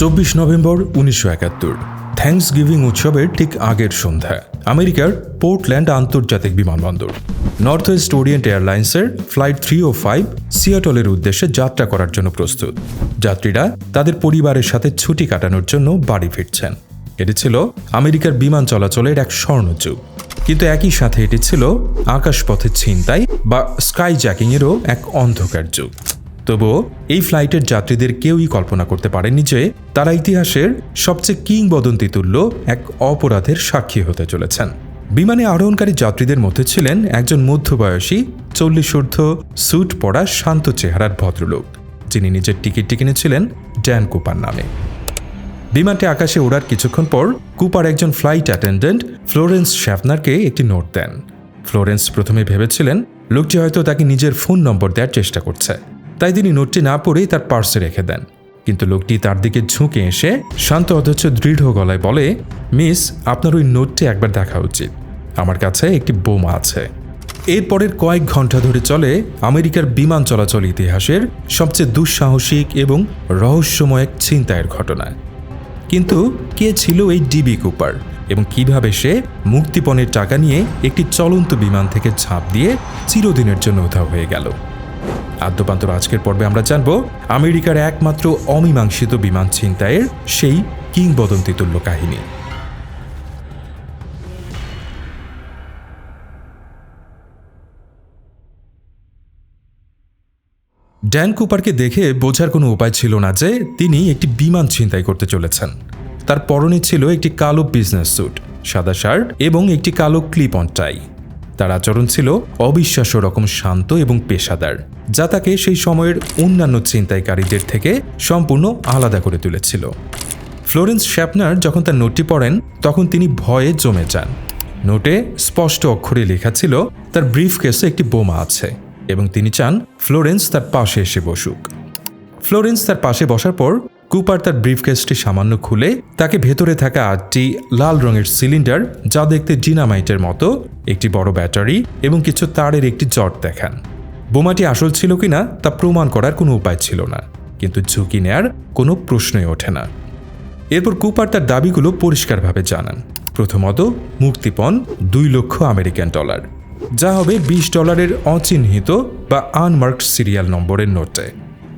চব্বিশ নভেম্বর উনিশশো একাত্তর থ্যাংকস গিভিং উৎসবের ঠিক আগের সন্ধ্যা, আমেরিকার পোর্টল্যান্ড আন্তর্জাতিক বিমানবন্দর। নর্থ ওয়েস্ট ওরিয়েন্ট এয়ারলাইন্সের ফ্লাইট থ্রি ও ফাইভ সিয়াটলের উদ্দেশ্যে যাত্রা করার জন্য প্রস্তুত। যাত্রীরা তাদের পরিবারের সাথে ছুটি কাটানোর জন্য বাড়ি ফিরছেন। এটি ছিল আমেরিকার বিমান চলাচলের এক স্বর্ণযুগ। কিন্তু একই সাথে এটি ছিল আকাশপথে ছিনতাই বা স্কাই জ্যাকিংয়েরও এক অন্ধকার যুগ। তবুও এই ফ্লাইটের যাত্রীদের কেউই কল্পনা করতে পারেনি যে তারা ইতিহাসের সবচেয়ে কিংবদন্তি তুল্য এক অপরাধের সাক্ষী হতে চলেছেন। বিমানে আরোহণকারী যাত্রীদের মধ্যে ছিলেন একজন মধ্যবয়সী, চল্লিশ ঊর্ধ্ব, স্যুট পরা, শান্ত চেহারার ভদ্রলোক, যিনি নিজের টিকিটটি কিনেছিলেন ড্যান কুপার নামে। বিমানটি আকাশে ওড়ার কিছুক্ষণ পর কুপার একজন ফ্লাইট অ্যাটেন্ডেন্ট ফ্লোরেন্স শ্যাফনারকে একটি নোট দেন। ফ্লোরেন্স প্রথমে ভেবেছিলেন, লোকটি হয়তো তাকে নিজের ফোন নম্বর দেওয়ার চেষ্টা করছে। তাই তিনি নোটটি না পড়েই তার পার্সে রেখে দেন। কিন্তু লোকটি তার দিকে ঝুঁকে এসে শান্ত অথচ দৃঢ় গলায় বলে, মিস, আপনার ওই নোটটি একবার দেখা উচিত। আমার কাছে একটি বোমা আছে। এরপরের কয়েক ঘণ্টা ধরে চলে আমেরিকার বিমান চলাচল ইতিহাসের সবচেয়ে দুঃসাহসিক এবং রহস্যময় এক ছিনতাইয়ের ঘটনা। কিন্তু কে ছিল এই ডিবি কুপার এবং কীভাবে সে মুক্তিপণের টাকা নিয়ে একটি চলন্ত বিমান থেকে ঝাঁপ দিয়ে চিরদিনের জন্য উধাও হয়ে গেল? আদ্যপান্তর আজকের পর্বে আমরা জানব আমেরিকার একমাত্র অমীমাংসিত বিমান ছিনতাইয়ের সেই কিংবদন্তি তুল্য কাহিনী ড্যান কুপারকে দেখে বোঝার কোনো উপায় ছিল না যে তিনি একটি বিমান ছিনতাই করতে চলেছেন। তার পরনে ছিল একটি কালো বিজনেস স্যুট, সাদা শার্ট এবং একটি কালো ক্লিপ অন টাই তার আচরণ ছিল অবিশ্বাস্য রকম শান্ত এবং পেশাদার, যা তাকে সেই সময়ের অন্যান্য ছিনতাইকারীদের থেকে সম্পূর্ণ আলাদা করে তুলেছিল। ফ্লোরেন্স শ্যাপনার যখন তার নোটটি পড়েন, তখন তিনি ভয়ে জমে যান। নোটে স্পষ্ট অক্ষরে লেখা ছিল, তার ব্রিফ কেসে একটি বোমা আছে। এবং তিনি চান ফ্লোরেন্স তার পাশে এসে বসুক। ফ্লোরেন্স তার পাশে বসার পর কুপার তার ব্রিফকেসটি সামান্য খুলে তাকে ভেতরে থাকা আটটি লাল রঙের সিলিন্ডার, যা দেখতে ডিনামাইটের মতো, একটি বড় ব্যাটারি এবং কিছু তারের একটি জট দেখান। বোমাটি আসল ছিল কিনা তা প্রমাণ করার কোনো উপায় ছিল না, কিন্তু ঝুঁকি নেয়ার কোনো প্রশ্নই ওঠে না। এরপর কুপার তার দাবিগুলো পরিষ্কারভাবে জানান। প্রথমত, মুক্তিপণ দুই লক্ষ আমেরিকান ডলার, যা হবে বিশ ডলারের অচিহ্নিত বা আনমার্কড সিরিয়াল নম্বরের নোটে।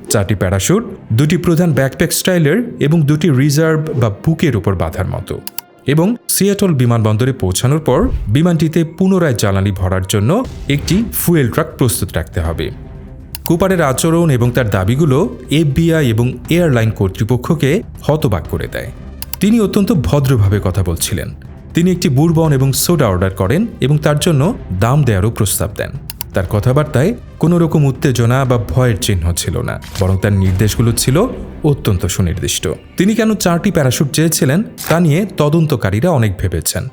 চারটি প্যারাশুট, দুটি প্রধান ব্যাকপ্যাক স্টাইলের এবং দুটি রিজার্ভ বা বুকের উপর বাঁধার মতো। এবং সিয়াটল বিমানবন্দরে পৌঁছানোর পর বিমানটিতে পুনরায় জ্বালানি ভরার জন্য একটি ফুয়েল ট্রাক প্রস্তুত রাখতে হবে। কুপারের আচরণ এবং তার দাবিগুলো এফবিআই এবং এয়ারলাইন কর্তৃপক্ষকে হতবাক করে দেয়। তিনি অত্যন্ত ভদ্রভাবে কথা বলছিলেন। তিনি একটি বুরবন এবং সোডা অর্ডার করেন এবং তার জন্য দাম দেওয়ারও প্রস্তাব দেন। তার কথাবার্তায় কোনো রকম উত্তেজনা বা ভয়ের চিহ্ন ছিল না, বরং তার নির্দেশগুলো ছিল অত্যন্ত সুনির্দিষ্ট। তিনি কেন চারটি প্যারাশুট চেয়েছিলেন তা নিয়ে তদন্তকারীরা অনেক ভেবেছেন।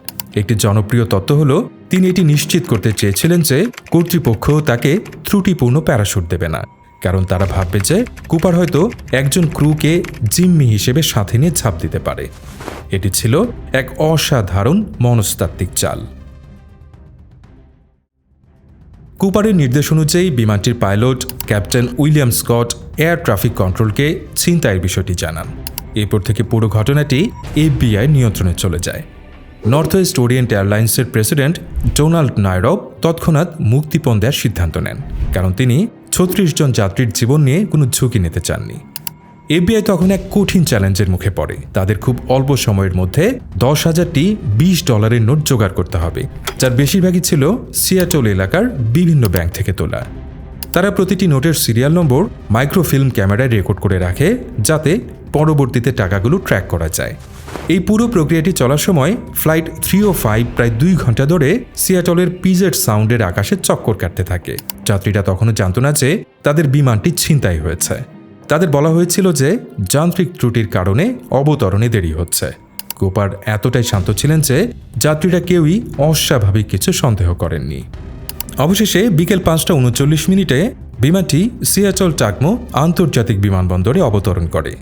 একটি জনপ্রিয় তত্ত্ব হল, তিনি এটি নিশ্চিত করতে চেয়েছিলেন যে কর্তৃপক্ষ তাকে ত্রুটিপূর্ণ প্যারাশুট দেবে না, কারণ তারা ভাববে যে কুপার হয়তো একজন ক্রুকে জিম্মি হিসেবে সাথে নিয়ে ছাপ দিতে পারে। এটি ছিল এক অসাধারণ মনস্তাত্ত্বিক চাল। কুপারের নির্দেশ অনুযায়ী বিমানটির pilot, captain William Scott, air traffic কন্ট্রোলকে ছিনতাইয়ের বিষয়টি জানান। এরপর থেকে পুরো ঘটনাটি এফবিআই নিয়ন্ত্রণে চলে যায়। নর্থ ওয়েস্ট ওরিয়েন্ট এয়ারলাইন্সের প্রেসিডেন্ট ডোনাল্ড নাইরব তৎক্ষণাৎ মুক্তিপণ দেওয়ার সিদ্ধান্ত নেন, কারণ তিনি ছত্রিশ জন যাত্রীর জীবন নিয়ে কোনো ঝুঁকি নিতে চাননি। এফবিআই তখন এক কঠিন চ্যালেঞ্জের মুখে পড়ে। তাদের খুব অল্প সময়ের মধ্যে দশ হাজারটি বিশ ডলারের নোট জোগাড় করতে হবে, যার বেশিরভাগই ছিল সিয়াটল এলাকার বিভিন্ন ব্যাংক থেকে তোলা। তারা প্রতিটি নোটের সিরিয়াল নম্বর, মাইক্রোফিল্ম ক্যামেরায় রেকর্ড করে রাখে, যাতে পরবর্তীতে টাকাগুলো ট্র্যাক করা যায়। এই পুরো প্রক্রিয়াটি চলার সময় ফ্লাইট থ্রি ও ফাইভ প্রায় দুই ঘণ্টা ধরে সিয়াটলের পিজেট সাউন্ডের আকাশে চক্কর কাটতে থাকে। যাত্রীরা তখনও জানত না যে তাদের বিমানটি ছিনতাই হয়েছে। তাদের বলা হয়েছিল যে যান্ত্রিক ত্রুটির কারণে অবতরণে দেরি হচ্ছে। কোপার এতটাই শান্ত ছিলেন যে যাত্রীরা কেউই অস্বাভাবিক কিছু সন্দেহ করেননি। অবশেষে বিকেল পাঁচটা উনচল্লিশ মিনিটে বিমানটি সিয়াচল টাকমো আন্তর্জাতিক বিমানবন্দরে অবতরণ করে।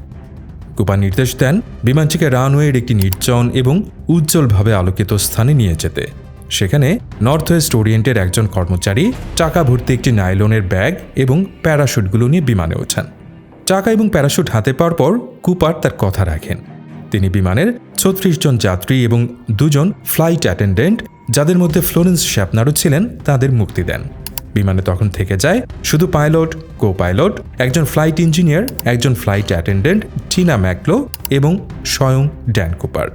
কুপা নির্দেশ দেন বিমানটিকে রানওয়ের একটি নির্জন এবং উজ্জ্বলভাবে আলোকিত স্থানে নিয়ে যেতে। সেখানে নর্থ ওয়েস্ট ওরিয়েন্টের একজন কর্মচারী টাকা ভর্তি একটি নাইলনের ব্যাগ এবং প্যারাশুটগুলো নিয়ে বিমানে ওঠান। টাকা এবং প্যারাশুট হাতে পাওয়ার পর কুপার তার কথা রাখেন। তিনি বিমানের ছত্রিশ জন যাত্রী এবং দুজন ফ্লাইট অ্যাটেন্ডেন্ট, যাদের মধ্যে ফ্লোরেন্স শ্যাপনারও ছিলেন, তাদের মুক্তি দেন। বিমানে তখন থেকে যায় শুধু পাইলট কো পাইলট একজন ফ্লাইট ইঞ্জিনিয়ার, একজন ফ্লাইট অ্যাটেন্ডেন্ট, টিনা ম্যাকলো এবং স্বয়ং ড্যান কুপার।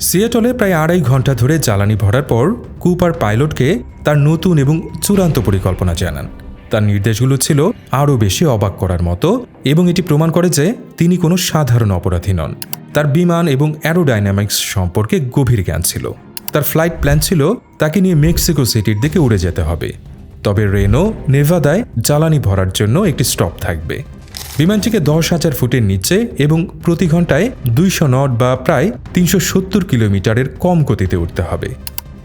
সিয়াটলে প্রায় আড়াই ঘণ্টা ধরে জ্বালানি ভরার পর কুপার পাইলটকে তার নতুন এবং চূড়ান্ত পরিকল্পনা জানান। তার নির্দেশগুলো ছিল আরও বেশি অবাক করার মতো এবং এটি প্রমাণ করে যে তিনি কোনো সাধারণ অপরাধী নন। তার বিমান এবং অ্যারোডাইনামিক্স সম্পর্কে গভীর জ্ঞান ছিল। তার ফ্লাইট প্ল্যান ছিল তাকে নিয়ে মেক্সিকো সিটির দিকে উড়ে যেতে হবে। তবে রেনো নেভাদায় জ্বালানি ভরার জন্য একটি স্টপ থাকবে। বিমানটিকে দশ হাজার ফুটের নিচে এবং প্রতি ঘন্টায় দুইশো নট বা প্রায় তিনশো সত্তর কিলোমিটারের কম গতিতে উঠতে হবে।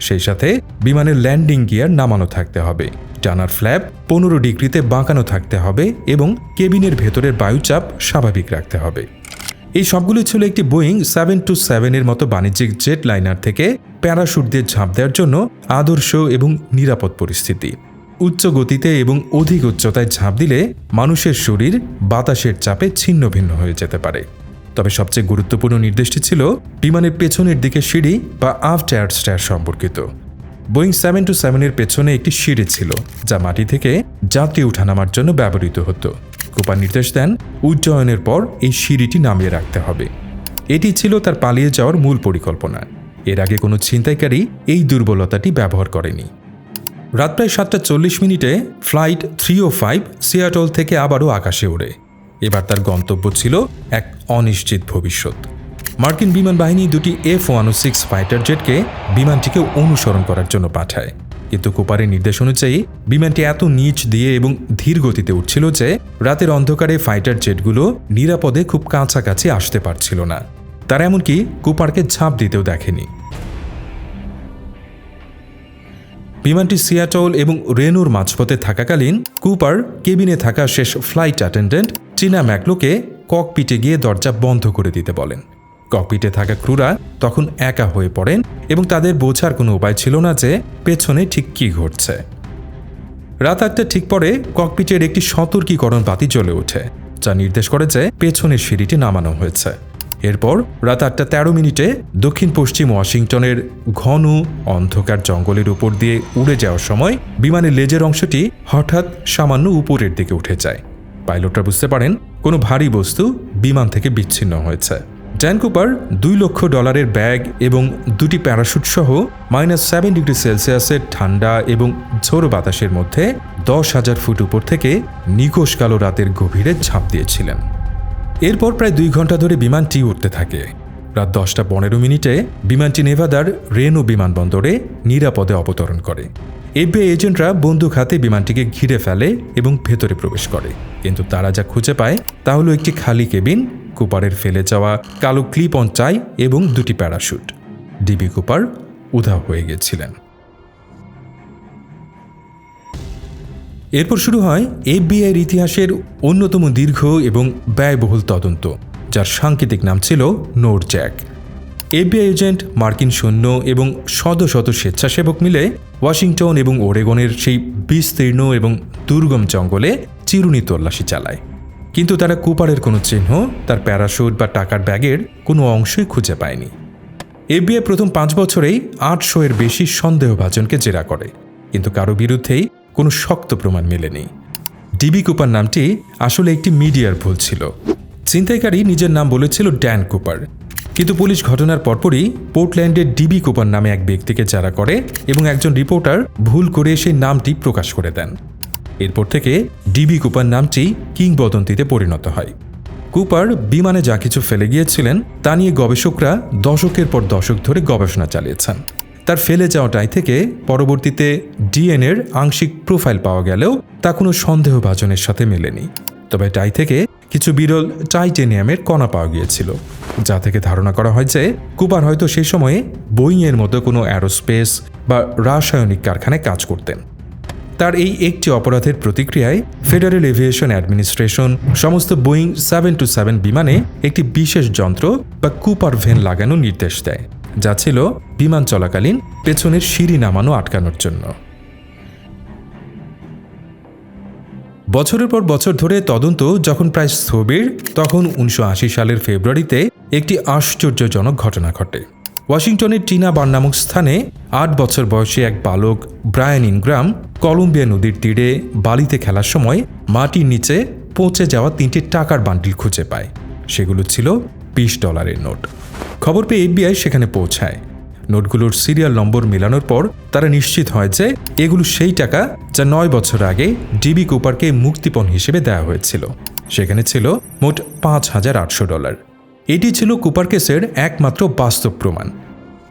সেই সাথে বিমানের ল্যান্ডিং গিয়ার নামানো থাকতে হবে। টানার ফ্ল্যাপ পনেরো ডিগ্রিতে বাঁকানো থাকতে হবে এবং কেবিনের ভেতরের বায়ুচাপ স্বাভাবিক রাখতে হবে। এই সবগুলো ছিল একটি বোয়িং সেভেন টু সেভেনের মতো বাণিজ্যিক জেট লাইনার থেকে প্যারাশুট দিয়ে ঝাঁপ দেওয়ার জন্য আদর্শ এবং নিরাপদ পরিস্থিতি। উচ্চ গতিতে এবং অধিক উচ্চতায় ঝাঁপ দিলে মানুষের শরীর বাতাসের চাপে ছিন্ন ভিন্ন হয়ে যেতে পারে। তবে সবচেয়ে গুরুত্বপূর্ণ নির্দেশটি ছিল বিমানের পেছনের দিকে সিঁড়ি বা আফ টায়ার স্টার সম্পর্কিত। বোয়িং সেভেন টু সেভেনের পেছনে একটি সিঁড়ি ছিল, যা মাটি থেকে যাত্রী উঠানামার জন্য ব্যবহৃত হতো। কুপার নির্দেশ দেন উজ্জয়নের পর এই সিঁড়িটি নামিয়ে রাখতে হবে। এটি ছিল তার পালিয়ে যাওয়ার মূল পরিকল্পনা। এর আগে কোনো ছিনতাইকারী এই দুর্বলতাটি ব্যবহার করেনি। রাত প্রায় সাতটা চল্লিশ মিনিটে flight three O five Seattle থেকে আবারও আকাশে ওড়ে। এবার তার গন্তব্য ছিল এক অনিশ্চিত ভবিষ্যৎ। মার্কিন বিমান বাহিনী দুটি এফ ওয়ান সিক্স ফাইটার জেটকে বিমানটিকে অনুসরণ করার জন্য পাঠায়। কিন্তু কুপারের নির্দেশ অনুযায়ী, বিমানটি এত নিচ দিয়ে এবং ধীর গতিতে উঠছিল যে রাতের অন্ধকারে ফাইটার জেটগুলো নিরাপদে খুব কাছাকাছি আসতে পারছিল না। তারা এমনকি কুপারকে ঝাঁপ দিতেও দেখেনি। বিমানটি সিয়াটল এবং রেনুর মাঝপথে থাকাকালীন কুপার কেবিনে থাকা শেষ ফ্লাইট অ্যাটেন্ডেন্ট চীনা ম্যাকলোকে ককপিটে গিয়ে দরজা বন্ধ করে দিতে বলেন। ককপিটে থাকা ক্রুরা তখন একা হয়ে পড়েন এবং তাদের বোঝার কোনো উপায় ছিল না যে পেছনে ঠিক কী ঘটছে। রাত আটটা ঠিক পরে ককপিটের একটি সতর্কীকরণ বাতি জ্বলে ওঠে, যা নির্দেশ করে যে পেছনের সিঁড়িটি নামানো হয়েছে। এরপর রাত আটটা তেরো মিনিটে দক্ষিণ পশ্চিম ওয়াশিংটনের ঘন অন্ধকার জঙ্গলের উপর দিয়ে উড়ে যাওয়ার সময় বিমানের লেজের অংশটি হঠাৎ সামান্য উপরের দিকে উঠে যায়। পাইলটরা বুঝতে পারেন কোনো ভারী বস্তু বিমান থেকে বিচ্ছিন্ন হয়েছে। ড্যান কুপার দুই লক্ষ ডলারের ব্যাগ এবং দুটি প্যারাশুট সহ মাইনাস সেভেন ডিগ্রি সেলসিয়াসের ঠান্ডা এবং ঝোড়ো বাতাসের মধ্যে দশ হাজার ফুট উপর থেকে নিকোষ কালো রাতের গভীরে ঝাঁপ দিয়েছিলেন। এরপর প্রায় দুই ঘণ্টা ধরে বিমানটি উঠতে থাকে। রাত দশটা পনেরো মিনিটে বিমানটি নেভাদার রেনো বিমানবন্দরে নিরাপদে অবতরণ করে। এফবিআই এজেন্টরা বন্দুক হাতে বিমানটিকে ঘিরে ফেলে এবং ভেতরে প্রবেশ করে। কিন্তু তারা যা খুঁজে পায় তা হলো একটি খালি কেবিন কুপারের ফেলে যাওয়া কালো ক্লিপ অন চাই এবং দুটি প্যারাশুট। ডিবি কুপার উধাও হয়ে গেছিলেন। এরপর শুরু হয় এফবিআইয়ের ইতিহাসের অন্যতম দীর্ঘ এবং ব্যয়বহুল তদন্ত, যার সাংকেতিক নাম ছিল নোর জ্যাক এফবিআই এজেন্ট মার্কিন সৈন্য এবং শত শত স্বেচ্ছাসেবক মিলে ওয়াশিংটন এবং ওরেগনের সেই বিস্তীর্ণ এবং দুর্গম জঙ্গলে চিরুনি তল্লাশি চালায়। কিন্তু তারা কুপারের কোনো চিহ্ন, তার প্যারাশুট বা টাকার ব্যাগের কোনো অংশই খুঁজে পায়নি। এফবিআই প্রথম পাঁচ বছরেই আটশো এর বেশি সন্দেহভাজনকে জেরা করে, কিন্তু কারও বিরুদ্ধেই কোনো শক্ত প্রমাণ মেলেনি। ডিবি কুপার নামটি আসলে একটি মিডিয়ার ভুল ছিল। ছিনতাইকারী নিজের নাম বলেছিল ড্যান কুপার, কিন্তু পুলিশ ঘটনার পরপরই পোর্টল্যান্ডের ডিবি কুপার নামে এক ব্যক্তিকে যারা করে এবং একজন রিপোর্টার ভুল করে সেই নামটি প্রকাশ করে দেন। এরপর থেকে ডিবি কুপার নামটি কিংবদন্তিতে পরিণত হয়। কুপার বিমানে যা কিছু ফেলে গিয়েছিলেন, তা নিয়ে গবেষকরা দশকের পর দশক ধরে গবেষণা চালিয়েছেন। তার ফেলে যাওয়া টাই থেকে পরবর্তীতে ডিএনএর আংশিক প্রোফাইল পাওয়া গেলেও তা কোনো সন্দেহভাজনের সাথে মেলেনি। তবে টাই থেকে কিছু বিরল টাইটেনিয়ামের কণা পাওয়া গিয়েছিল, যা থেকে ধারণা করা হয় যে কুপার হয়তো সেই সময়ে বোয়িংয়ের মতো কোনো অ্যারোস্পেস বা রাসায়নিক কারখানায় কাজ করতেন। তার এই একটি অপরাধের প্রতিক্রিয়ায় ফেডারেল এভিয়েশন অ্যাডমিনিস্ট্রেশন সমস্ত বোয়িং সেভেন টু সেভেন বিমানে একটি বিশেষ যন্ত্র বা কুপার ভেন লাগানোর নির্দেশ দেয়, যা ছিল বিমান চলাকালীন পেছনের সিঁড়ি নামানো আটকানোর জন্য। বছরের পর বছর ধরে তদন্ত যখন প্রায় স্থবির, তখন উনিশশো আশি সালের ফেব্রুয়ারিতে একটি আশ্চর্যজনক ঘটনা ঘটে। ওয়াশিংটনের টিনা বার নামক স্থানে আট বছর বয়সী এক বালক ব্রায়ান ইনগ্রাম কলম্বিয়া নদীর তীরে বালিতে খেলার সময় মাটির নিচে পচে যাওয়া তিনটি টাকার বান্ডিল খুঁজে পায়। সেগুলো ছিল বিশ ডলারের নোট। খবর পেয়ে এফবিআই সেখানে পৌঁছায়। নোটগুলোর সিরিয়াল নম্বর মেলানোর পর তারা নিশ্চিত হয় যে এগুলো সেই টাকা যা নয় বছর আগে ডিবি কুপারকে মুক্তিপণ হিসেবে দেওয়া হয়েছিল। সেখানে ছিল মোট পাঁচ হাজার আটশো ডলার। এটি ছিল কুপার কেসের একমাত্র বাস্তব প্রমাণ।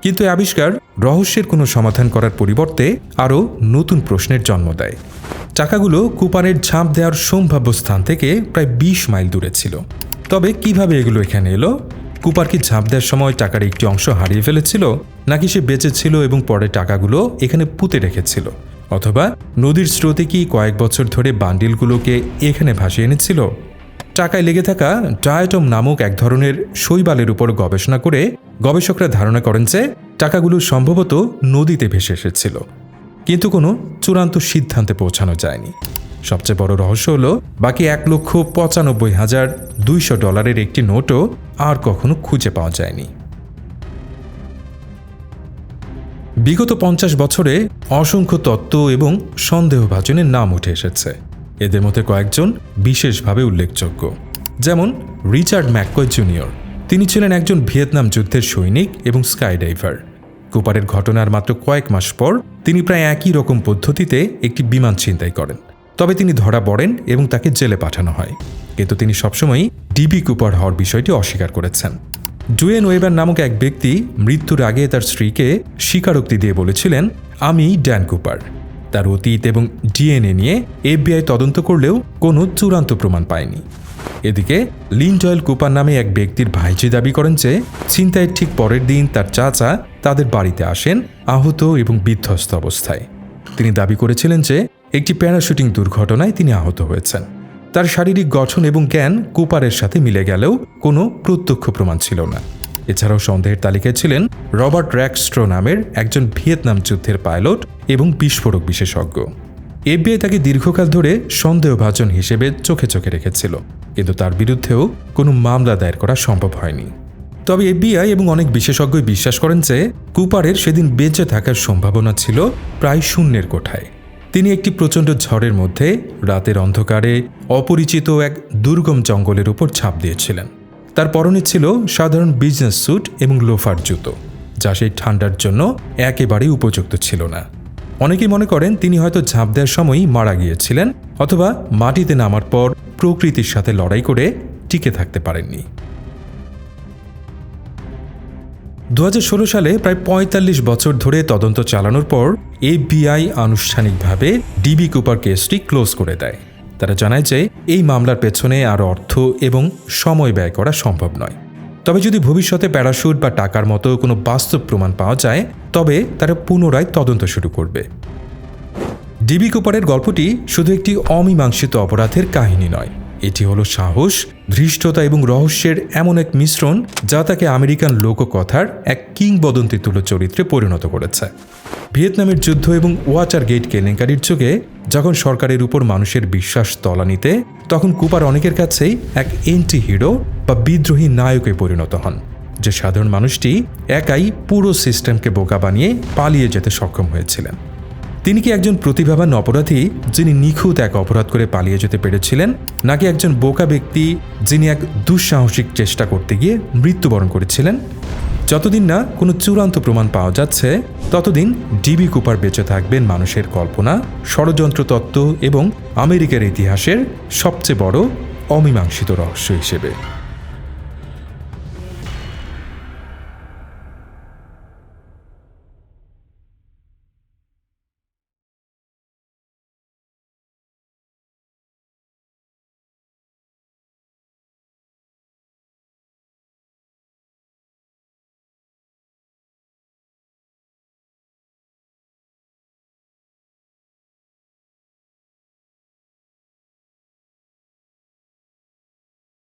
কিন্তু আবিষ্কার রহস্যের কোনো সমাধান করার পরিবর্তে আরও নতুন প্রশ্নের জন্ম দেয়। টাকাগুলো কুপারের ঝাঁপ দেওয়ার সম্ভাব্য স্থান থেকে প্রায় বিশ মাইল দূরে ছিল। তবে কীভাবে এগুলো এখানে এলো? কুপার কি ঝাঁপ দেওয়ার সময় টাকার একটি অংশ হারিয়ে ফেলেছিল, নাকি সে বেঁচে ছিল এবং পরে টাকাগুলো এখানে পুঁতে রেখেছিল? অথবা নদীর স্রোতে কি কয়েক বছর ধরে বান্ডিলগুলোকে এখানে ভাসিয়ে এনেছিল? টাকায় লেগে থাকা ডায়াটম নামক এক ধরনের শৈবালের উপর গবেষণা করে গবেষকরা ধারণা করেন যে টাকাগুলো সম্ভবত নদীতে ভেসে এসেছিল। কিন্তু কোনো চূড়ান্ত সিদ্ধান্তে পৌঁছানো যায়নি। সবচেয়ে বড় রহস্য হলো, বাকি এক লক্ষ পঁচানব্বই হাজার দুইশো ডলারের একটি নোটও আর কখনো খুঁজে পাওয়া যায়নি। বিগত পঞ্চাশ বছরে অসংখ্য তত্ত্ব এবং সন্দেহভাজনের নাম উঠে এসেছে। এদের মধ্যে কয়েকজন বিশেষভাবে উল্লেখযোগ্য। যেমন রিচার্ড ম্যাককয় জুনিয়র। তিনি ছিলেন একজন ভিয়েতনাম যুদ্ধের সৈনিক এবং স্কাইডাইভার। কুপারের ঘটনার মাত্র কয়েক মাস পর তিনি প্রায় একই রকম পদ্ধতিতে একটি বিমান ছিনতাই করেন। তবে তিনি ধরা পড়েন এবং তাকে জেলে পাঠানো হয়। কিন্তু তিনি সবসময়ই ডিবি কুপার হওয়ার বিষয়টি অস্বীকার করেছেন। ডুয়েন ওয়েবার নামক এক ব্যক্তি মৃত্যুর আগে তার স্ত্রীকে স্বীকারোক্তি দিয়ে বলেছিলেন, আমি ড্যান কুপার। তার অতীত এবং ডিএনএ নিয়ে এফবিআই তদন্ত করলেও কোনো চূড়ান্ত প্রমাণ পায়নি। এদিকে লিনজয়েল কুপার নামে এক ব্যক্তির ভাইজি দাবি করেন যে, ছিনতাইয়ের ঠিক পরের দিন তার চাচা তাদের বাড়িতে আসেন আহত এবং বিধ্বস্ত অবস্থায়। তিনি দাবি করেছিলেন যে, একটি প্যারাশুটিং দুর্ঘটনায় তিনি আহত হয়েছেন। তার শারীরিক গঠন এবং জ্ঞান কুপারের সাথে মিলে গেলেও কোনো প্রত্যক্ষ প্রমাণ ছিল না। এছাড়াও সন্দেহের তালিকায় ছিলেন রবার্ট র্যাকস্ট্রো নামের একজন ভিয়েতনাম যুদ্ধের পাইলট এবং বিস্ফোরক বিশেষজ্ঞ। এফবিআই তাকে দীর্ঘকাল ধরে সন্দেহভাজন হিসেবে চোখে চোখে রেখেছিল, কিন্তু তার বিরুদ্ধেও কোনো মামলা দায়ের করা সম্ভব হয়নি। তবে এফবিআই এবং অনেক বিশেষজ্ঞই বিশ্বাস করেন যে কুপারের সেদিন বেঁচে থাকার সম্ভাবনা ছিল প্রায় শূন্যের কোঠায়। তিনি একটি প্রচণ্ড ঝড়ের মধ্যে রাতের অন্ধকারে অপরিচিত এক দুর্গম জঙ্গলের উপর ছাপ দিয়েছিলেন। তার পরনে ছিল সাধারণ বিজনেস স্যুট এবং লোফার জুতো, যা সেই ঠান্ডার জন্য একেবারেই উপযুক্ত ছিল না। অনেকেই মনে করেন তিনি হয়তো ঝাঁপ দেওয়ার সময়ই মারা গিয়েছিলেন অথবা মাটিতে নামার পর প্রকৃতির সাথে লড়াই করে টিকে থাকতে পারেননি। দু হাজার ষোলো সালে প্রায় ৪৫ বছর ধরে তদন্ত চালানোর পর এফবিআই আনুষ্ঠানিকভাবে ডিবি কুপার কেসটি ক্লোজ করে দেয়। তারা জানায় যে, এই মামলার পেছনে আর অর্থ এবং সময় ব্যয় করা সম্ভব নয়। তবে যদি ভবিষ্যতে প্যারাশুট বা টাকার মতো কোনো বাস্তব প্রমাণ পাওয়া যায়, তবে তারা পুনরায় তদন্ত শুরু করবে। ডিবি কুপারের গল্পটি শুধু একটি অমীমাংসিত অপরাধের কাহিনী নয়। এটি হলো সাহস, ধৃষ্টতা এবং রহস্যের এমন এক মিশ্রণ যা তাকে আমেরিকান লোককথার এক কিংবদন্তি তুলো চরিত্রে পরিণত করেছে। ভিয়েতনামের যুদ্ধ এবং ওয়াটার গেট কেলেঙ্কারির যুগে, যখন সরকারের উপর মানুষের বিশ্বাস তলানিতে, তখন কুপার অনেকের কাছেই এক এন্টি হিরো বা বিদ্রোহী নায়কে পরিণত হন, যে সাধারণ মানুষটি একাই পুরো সিস্টেমকে বোকা বানিয়ে পালিয়ে যেতে সক্ষম হয়েছিলেন। তিনি কি একজন প্রতিভাবান অপরাধী, যিনি নিখুঁত এক অপরাধ করে পালিয়ে যেতে পেরেছিলেন, নাকি একজন বোকা ব্যক্তি, যিনি এক দুঃসাহসিক চেষ্টা করতে গিয়ে মৃত্যুবরণ করেছিলেন? যতদিন না কোনো চূড়ান্ত প্রমাণ পাওয়া যাচ্ছে, ততদিন ডিবি কুপার বেঁচে থাকবেন মানুষের কল্পনা, ষড়যন্ত্র তত্ত্ব এবং আমেরিকার ইতিহাসের সবচেয়ে বড় অমীমাংসিত রহস্য হিসেবে।